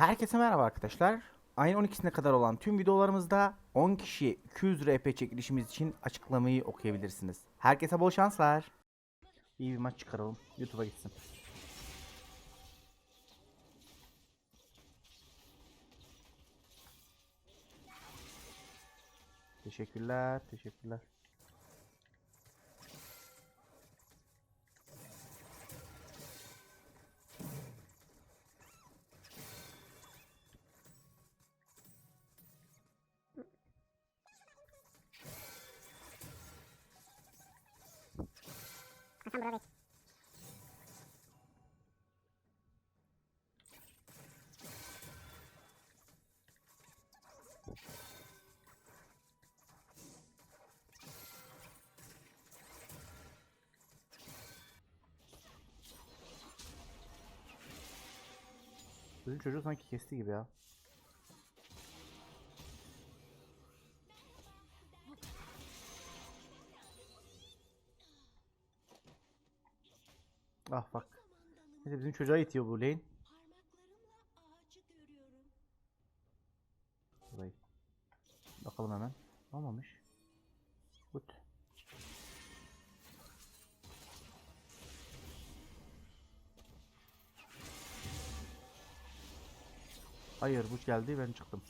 Herkese merhaba arkadaşlar. Ayın 12'sine kadar olan tüm videolarımızda 10 kişi 200 RP çekilişimiz için açıklamayı okuyabilirsiniz. Herkese bol şanslar. İyi bir maç çıkaralım. YouTube'a gitsin. Teşekkürler, teşekkürler. Bizim çocuğu sanki kesti gibi ya. Çocuğa itiyor bu lane. Burayı. Bakalım hemen. Olmamış. Gut. Hayır bu geldi ben çıktım.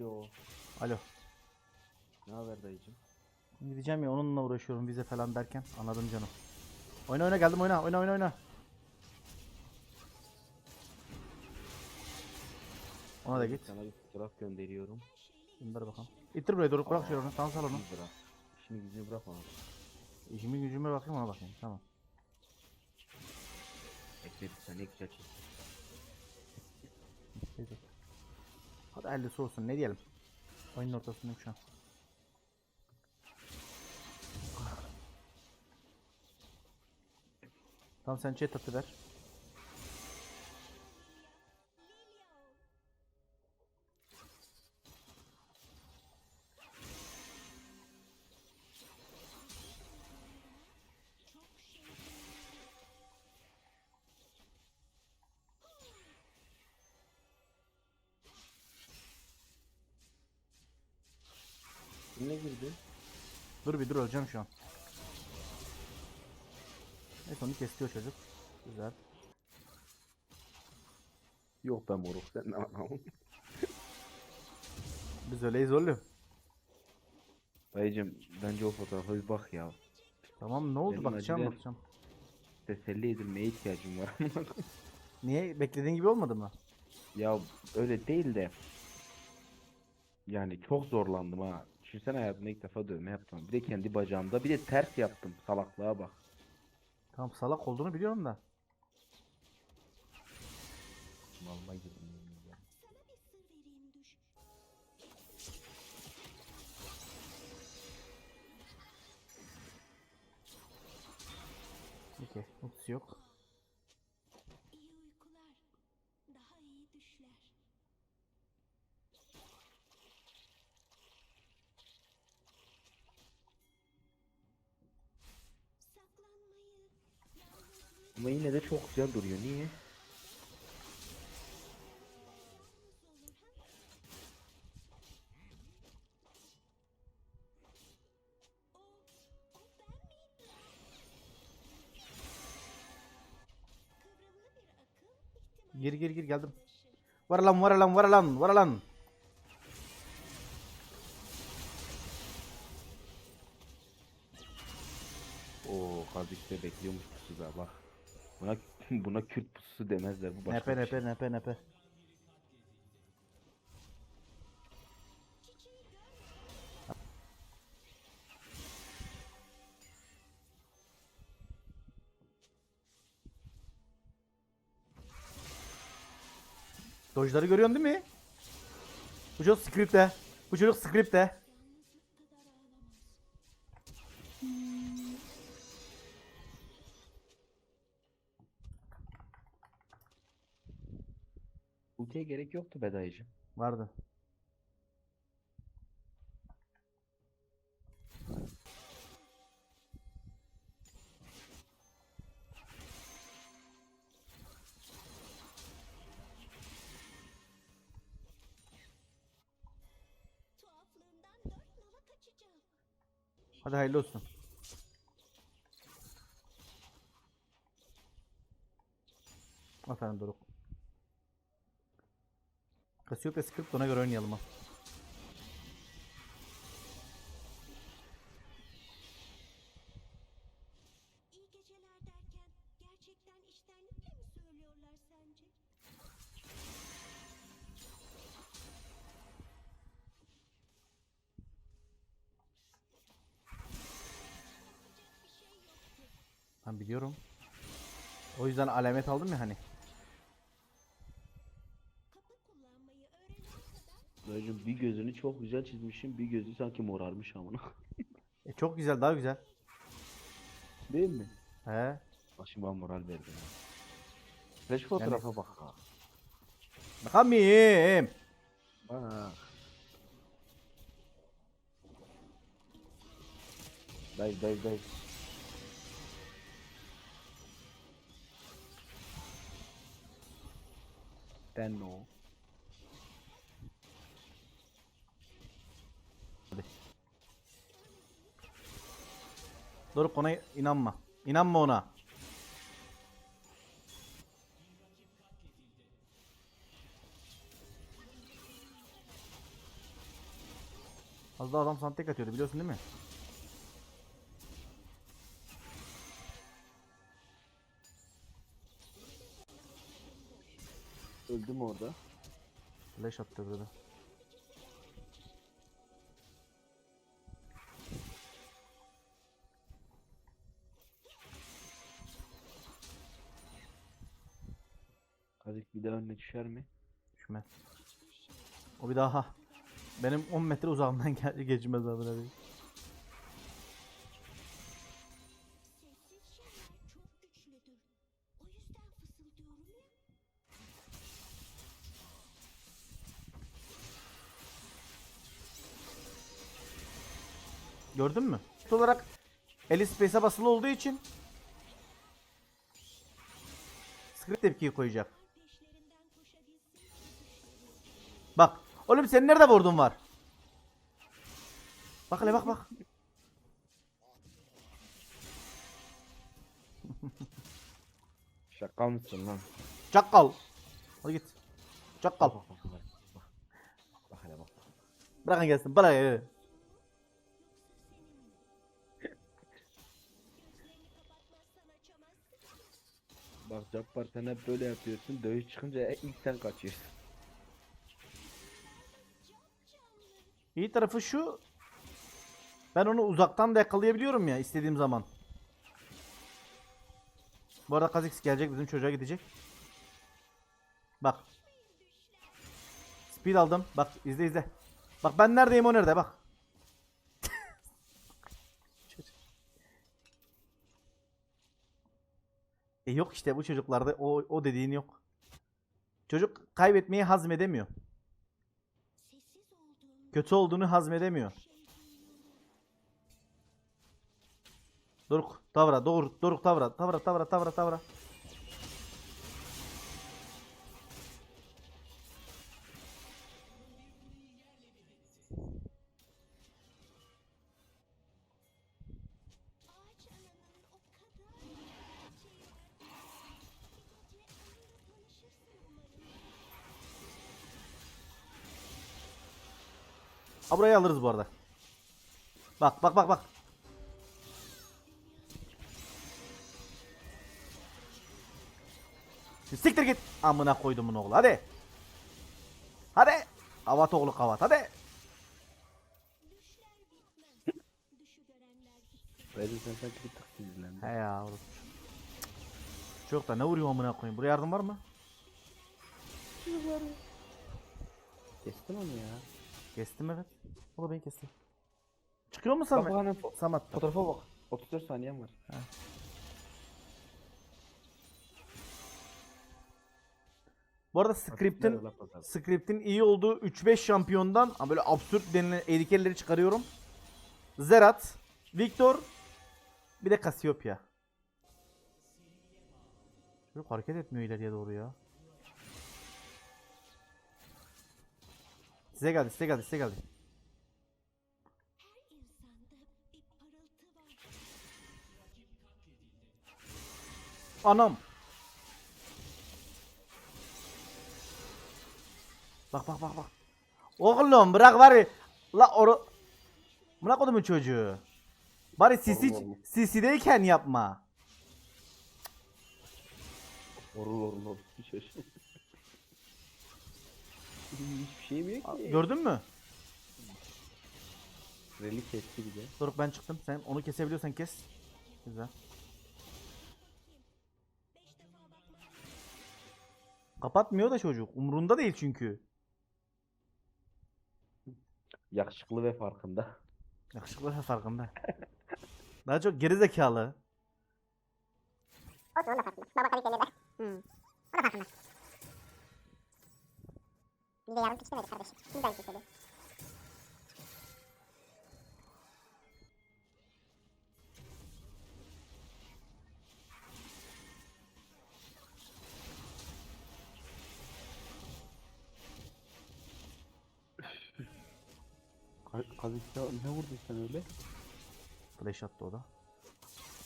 Alo. Alo. Ne haber dayıcım? Gideceğim ya onunla uğraşıyorum vize falan derken anladım canım. Oyna oyna geldim oyna oyna oyna oyna. Ona da git. Sana bir fotoğraf gönderiyorum. Gönder bakalım. İttir buraya doğru bırak şöyle onu. Tamam sal onu. Bırak. İşini gücünü bırak ona. İşimi gücüme bakayım ona bakayım. Tamam. Bekle bir saniye güzel çek. Hadi hayırlısı olsun ne diyelim. Oyunun ortasındayım şu an. Tamam sen chat atıver. Kimle Dur bir dur öleceğim şu an. Neyse onu kesiyor çocuk. Güzel. Yok ben moruk sen ne anlamın? Biz öyleyiz oğlum. Dayıcım bence o fotoğrafa bir bak ya. Tamam ne oldu Benim bakacağım acilen- bakacağım. Teselli edilmeye ihtiyacım var. Niye beklediğin gibi olmadı mı? ya öyle değil de. Yani çok zorlandım ha. Düşünsene hayatımda ilk defa dövme yaptım. Bir de kendi bacağımda bir de ters yaptım. Salaklığa bak. Tamam salak olduğunu biliyorum da. Vallahi girdim. Okey. Ultisi yok. Gir gir geldim. Var lan var lan var lan var lan. Oo kardeş de bekliyormuş pusuda bak. Buna buna Kürt pususu demezler bu başka Nepe şey. nepe nepe nepe. Dojları görüyorsun değil mi? Bu çocuk script'te. Bu çocuk script'te. Ultiye gerek yoktu be. Vardı. Hayırlı olsun. Aferin Doruk. Cassiopeia script ona göre oynayalım ha. Ben biliyorum. O yüzden alamet aldım ya hani. Dayıcım bir gözünü çok güzel çizmişim. Bir gözü sanki morarmış amına. E çok güzel daha güzel. Değil mi? He. Başıma moral verdi. ya. Flash fotoğrafa bak ha. Bakalım. Bak. Dive dive dive. Ben no. Doruk ona inanma. İnanma ona. Az daha adam sana tek atıyordu biliyorsun değil mi? Öldü mü orada? Flash attı burada. Kazik bir daha önüne düşer mi? Düşmez. O bir daha benim 10 metre uzağımdan gel geçmez abi. Gördün mü? Net olarak eli space'e basılı olduğu için script tepkiyi koyacak. Bak. Oğlum sen nerede vurdun var? Bak hele bak bak. Şaka mısın lan? Çakal. Hadi git. Çakal. Bak hele bak. Bırakın gelsin. Bırak. Bak Cabbar sen hep böyle yapıyorsun. Dövüş çıkınca ilk sen kaçıyorsun. İyi tarafı şu. Ben onu uzaktan da yakalayabiliyorum ya istediğim zaman. Bu arada Kha'Zix gelecek bizim çocuğa gidecek. Bak. Speed aldım. Bak izle izle. Bak ben neredeyim o nerede bak. E yok işte bu çocuklarda o, o dediğin yok. Çocuk kaybetmeyi hazmedemiyor. Kötü olduğunu hazmedemiyor. Doruk tavra doğru Doruk tavra tavra tavra tavra tavra. Ha burayı alırız bu arada. Bak bak bak bak. Siktir git. Amına koydumun oğlu hadi. Hadi. Kavat oğlu kavat hadi. Bence sen sanki bir tık sinirlendin. He ya oğlum. Çok da ne vuruyor amına koyayım. Buraya yardım var mı? Kestin onu ya. Kestim evet. O da beni kesti. Çıkıyor mu Samet? Bak bak hani fo- Samet. fotoğrafa bak. 34 saniyem var. Bu arada script'in laf atar. script'in iyi olduğu 3-5 şampiyondan ama böyle absürt denilen eğrikelleri çıkarıyorum. Zerat, Victor, bir de Cassiopeia. Çocuk hareket etmiyor ileriye doğru ya. Size geldi, size geldi, size geldi. Anam. Bak bak bak bak. Oğlum bırak ya. La oru. Bırak oğlumun çocuğu. Bari sisi, sisideyken yapma. Orul orul orul. Hiçbir şey mi yok ki? Gördün mü? Reli kesti bir de. Doruk ben çıktım. Sen onu kesebiliyorsan kes. Güzel. Kapatmıyor da çocuk. Umrunda değil çünkü. Yakışıklı ve farkında. Yakışıklı ve farkında. Daha çok gerizekalı. Olsun onun da farkında. Baba tabii kendine de. Hmm. O da farkında. Bir de yarım pişlemedi kardeşim. Biz de aynı şey Kazıkta ne vurdun sen öyle? Flash attı o da.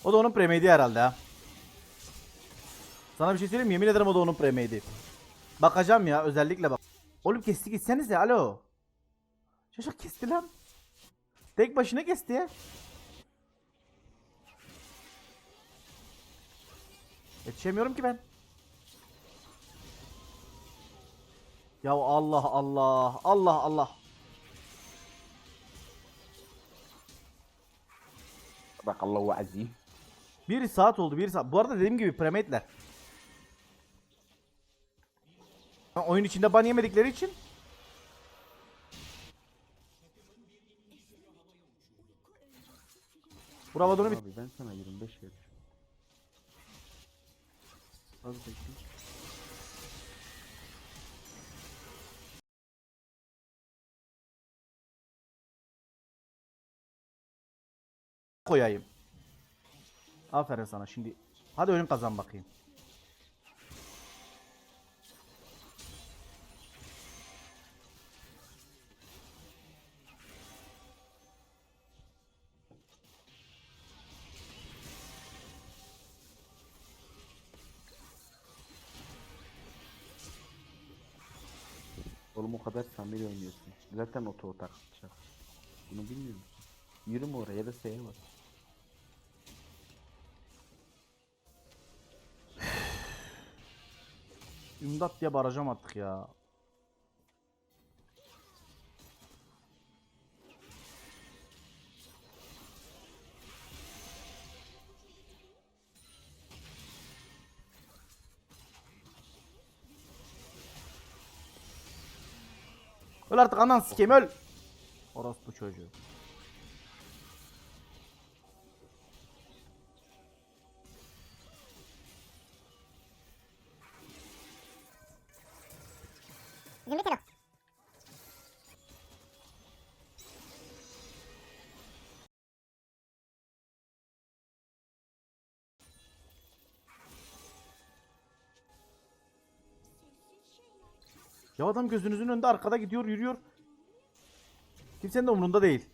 O da onun premade herhalde ha. Sana bir şey söyleyeyim mi? Yemin ederim o da onun premade. Bakacağım ya özellikle bak. Oğlum kesti gitsenize alo. Çocuk kesti lan. Tek başına kesti ya. Yetişemiyorum ki ben. Ya Allah Allah Allah Allah. Bak Allahu azim. Bir saat oldu bir saat. Bu arada dediğim gibi premate'ler. Ha, Oyun içinde ban yemedikleri için donu bit. Abi ben sana 25 verdim. Az bekle. koyayım. Aferin sana şimdi. Hadi oyun kazan bakayım. Oğlum o kadar samimi oynuyorsun. Zaten oto otak. Bunu bilmiyor musun? Yürüme oraya ya da S'ye bak. İmdat diye barajam attık ya. Öl artık anan sikeyim öl. Orospu çocuğu. Bizim bitir Ya adam gözünüzün önünde arkada gidiyor yürüyor. Kimsenin de umrunda değil.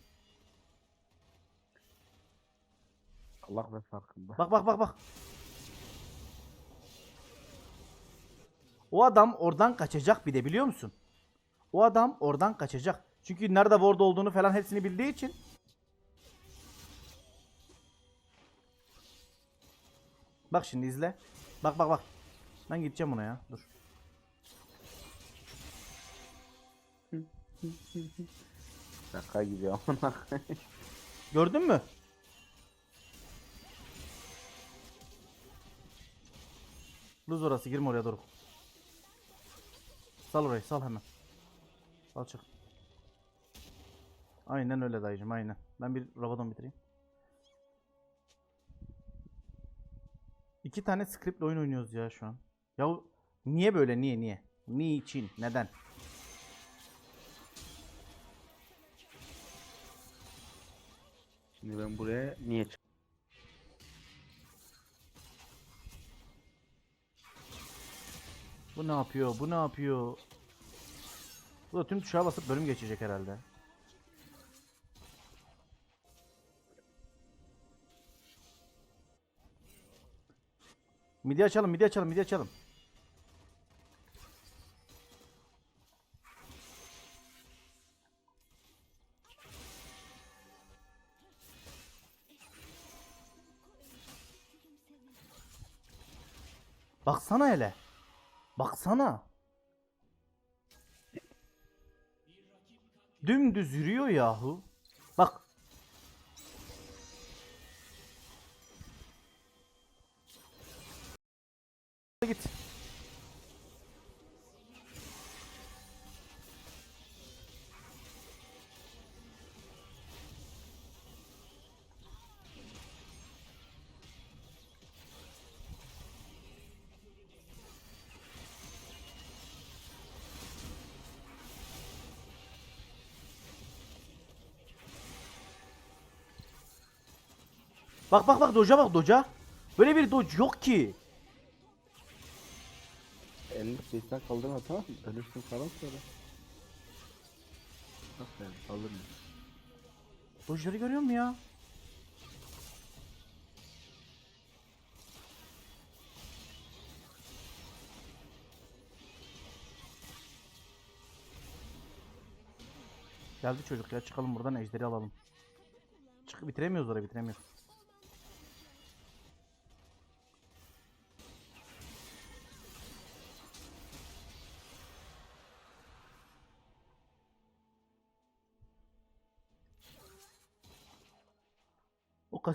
Allah ve farkında. Bak bak bak bak. O adam oradan kaçacak bir de biliyor musun? O adam oradan kaçacak. Çünkü nerede ward olduğunu falan hepsini bildiği için. Bak şimdi izle. Bak bak bak. Ben gideceğim ona ya. Dur. Şaka gibi amına. Gördün mü? Luz orası girme oraya doğru. Sal orayı sal hemen. Sal çık. Aynen öyle dayıcım aynen. Ben bir Rabadon bitireyim. İki tane script oyun oynuyoruz ya şu an. Ya niye böyle niye niye? Niçin? Neden? Şimdi ben buraya niye çık? Bu ne yapıyor? Bu ne yapıyor? Bu da tüm tuşa basıp bölüm geçecek herhalde. Midi açalım, midi açalım, midi açalım. Baksana hele. Baksana. Dümdüz yürüyor yahu. Bak. Git. Bak bak bak doja bak doja. Böyle bir doj yok ki. Elini şeytan kaldırma tamam mı? Ölürsün falan sonra. Bak ben kaldırma. Dojları görüyor musun ya? Geldi çocuk ya çıkalım buradan ejderi alalım. Çık bitiremiyoruz orayı bitiremiyoruz.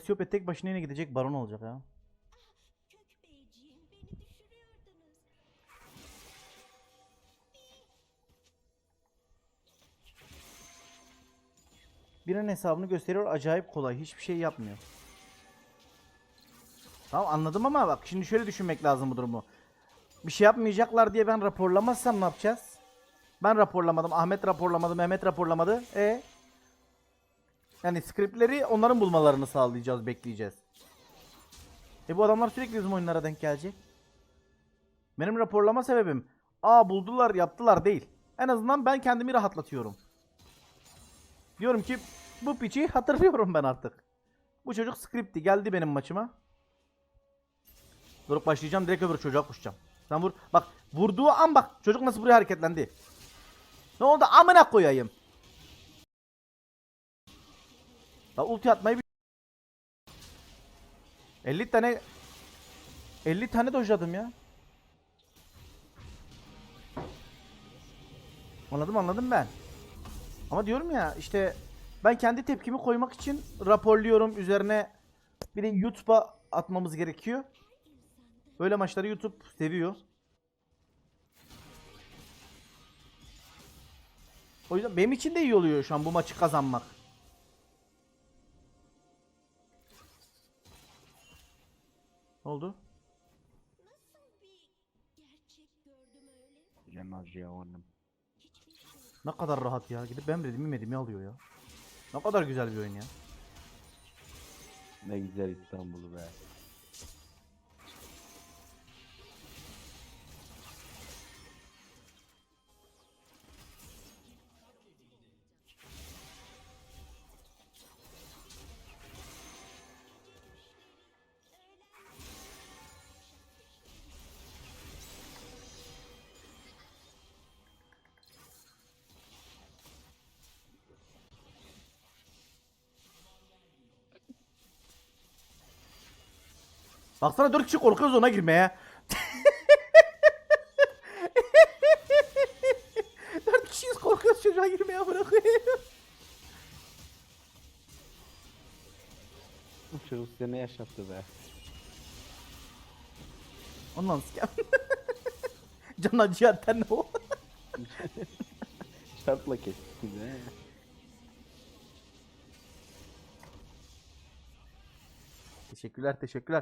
Cassiopeia tek başına yine gidecek baron olacak ya. Birinin hesabını gösteriyor acayip kolay hiçbir şey yapmıyor. Tamam anladım ama bak şimdi şöyle düşünmek lazım bu durumu. Bir şey yapmayacaklar diye ben raporlamazsam ne yapacağız? Ben raporlamadım, Ahmet raporlamadı, Mehmet raporlamadı. E yani scriptleri onların bulmalarını sağlayacağız, bekleyeceğiz. E bu adamlar sürekli bizim oyunlara denk gelecek. Benim raporlama sebebim aa buldular, yaptılar değil. En azından ben kendimi rahatlatıyorum. Diyorum ki bu piçi hatırlıyorum ben artık. Bu çocuk scripti geldi benim maçıma. Durup başlayacağım direkt öbür çocuğa koşacağım. Sen vur. Bak vurduğu an bak çocuk nasıl buraya hareketlendi. Ne oldu amına koyayım. La ulti atmayı bir... 50 tane 50 tane dojladım ya. Anladım anladım ben. Ama diyorum ya işte ben kendi tepkimi koymak için raporluyorum üzerine bir de YouTube'a atmamız gerekiyor. Böyle maçları YouTube seviyor. O yüzden benim için de iyi oluyor şu an bu maçı kazanmak. Ne oldu? Nasıl bir gerçek gördüm öyle? Ya şey Ne kadar rahat ya. Gidip ben dedim medimi alıyor ya. Ne kadar güzel bir oyun ya. Ne güzel İstanbul'u be. Baksana 4 kişi korkuyoruz ona girmeye. 4 kişiyiz korkuyoruz çocuğa girmeye bırakayım. Bu çocuk size ne yaşattı be? Ondan sikem. Can acıyan ten o. Şartla kestin he. Teşekkürler teşekkürler.